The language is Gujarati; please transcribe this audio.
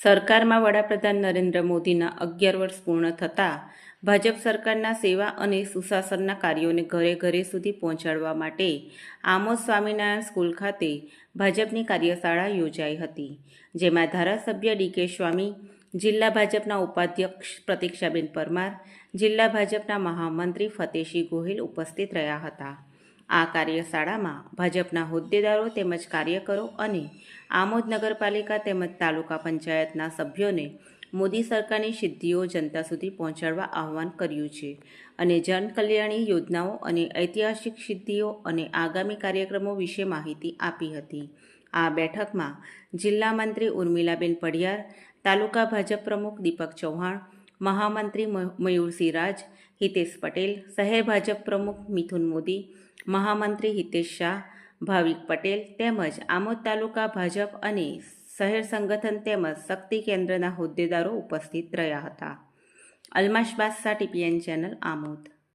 સરકારમાં વડાપ્રધાન નરેન્દ્ર મોદીના અગિયાર વર્ષ પૂર્ણ થતાં ભાજપ સરકારના સેવા અને સુશાસનના કાર્યોને ઘરે ઘરે સુધી પહોંચાડવા માટે આમોદ સ્વામિનારાયણ સ્કૂલ ખાતે ભાજપની કાર્યશાળા યોજાઈ હતી, જેમાં ધારાસભ્ય ડીકે સ્વામી, જિલ્લા ભાજપના ઉપાધ્યક્ષ પ્રતીક્ષાબેન પરમાર, જિલ્લા ભાજપના મહામંત્રી ફતેહસિંહ ગોહિલ ઉપસ્થિત રહ્યા હતા. આ કાર્યશાળામાં ભાજપના હોદ્દેદારો તેમજ કાર્યકરો અને આમોદ નગરપાલિકા તેમજ તાલુકા પંચાયતના સભ્યોને મોદી સરકારની સિદ્ધિઓ જનતા સુધી પહોંચાડવા આહવાન કર્યું છે અને જનકલ્યાણી યોજનાઓ અને ઐતિહાસિક સિદ્ધિઓ અને આગામી કાર્યક્રમો વિશે માહિતી આપી હતી. આ બેઠકમાં જિલ્લા મંત્રી ઉર્મિલાબેન પડિયાર તાલુકા ભાજપ પ્રમુખ દીપક ચૌહાણ, મહામંત્રી મ- મયુરસિંહ રાજ હિતેશ પટેલ, શહેર ભાજપ પ્રમુખ મિથુન મોદી, મહામંત્રી હિતેશ શાહ, ભાવિક પટેલ તેમજ આમોદ તાલુકા ભાજપ અને શહેર સંગઠન તેમજ શક્તિ કેન્દ્રના હોદ્દેદારો ઉપસ્થિત રહ્યા હતા. અલ્માશ બાદશાહ, ટીપીએન ચેનલ, આમોદ.